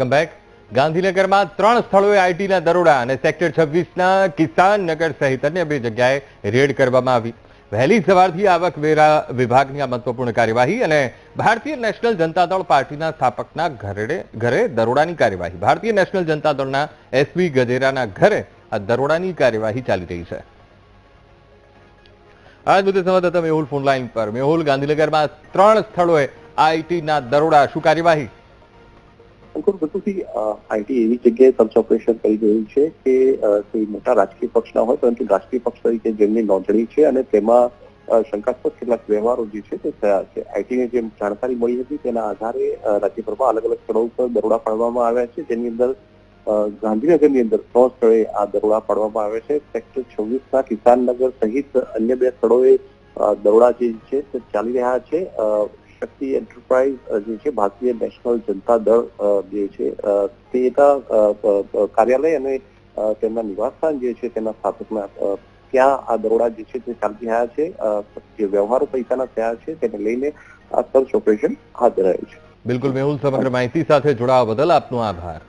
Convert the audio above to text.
Welcome back ગાંધીનગરમાં ત્રણ સ્થળોએ આઈટીના દરોડા અને સેક્ટર છવ્વીસના કિસાન નગર સહિત અન્ય બે જગ્યાએ રેડ કરવામાં આવી. વહેલી સવારથી આવકવેરા વિભાગની આ મહત્વપૂર્ણ કાર્યવાહી અને ભારતીય નેશનલ જનતા દળ પાર્ટીના સ્થાપકના ઘરે ઘરે દરોડાની કાર્યવાહી. ભારતીય નેશનલ જનતા દળના એસપી ગજેરાના ઘરે આ દરોડાની કાર્યવાહી ચાલી રહી છે. આજ મુદ્દે સંવાદદાતા મેહુલ ફોનલાઈન પર. મેહુલ, ગાંધીનગરમાં ત્રણ સ્થળોએ આઈટીના દરોડા. શું કાર્યવાહી? અંકુર વસ્તુથી આઈટી એવી જગ્યાએ સર્ચ ઓપરેશન કરી રહ્યું છે કે કોઈ મોટા રાજકીય પક્ષ ના હોય, પરંતુ રાજકીય પક્ષ તરીકે જેમની નોંધણી છે અને તેમાં શંકાસ્પદ કેટલાક વ્યવહારો જે છે તે થયા છે. આઈટીને જે જાણકારી મળી હતી, તેના આધારે રાજ્યભરમાં અલગ અલગ સ્થળો ઉપર દરોડા પાડવામાં આવ્યા છે. જેની અંદર ગાંધીનગરની અંદર ત્રણ સ્થળે આ દરોડા પાડવામાં આવ્યા છે. સેક્ટર છવ્વીસના કિસાનનગર સહિત અન્ય બે સ્થળોએ દરોડા જે છે તે ચાલી રહ્યા છે. શક્તિ એન્ટરપ્રાઇઝ જે છે, ભારતીય નેશનલ જનતા દળ જે છે તેના કાર્યાલય અને તેમના નિવાસસ્થાન જે છે, તેના સ્થાપકના ત્યાં આ દરોડા જે છે, તે ચાલી રહ્યા છે. જે વ્યવહારો પૈસાના થયા છે, તેને લઈને આ સર્ચ ઓપરેશન હાથ ધરાયું છે. બિલકુલ મેહુલ, સમગ્ર માહિતી સાથે જોડાવા બદલ આપનો આભાર.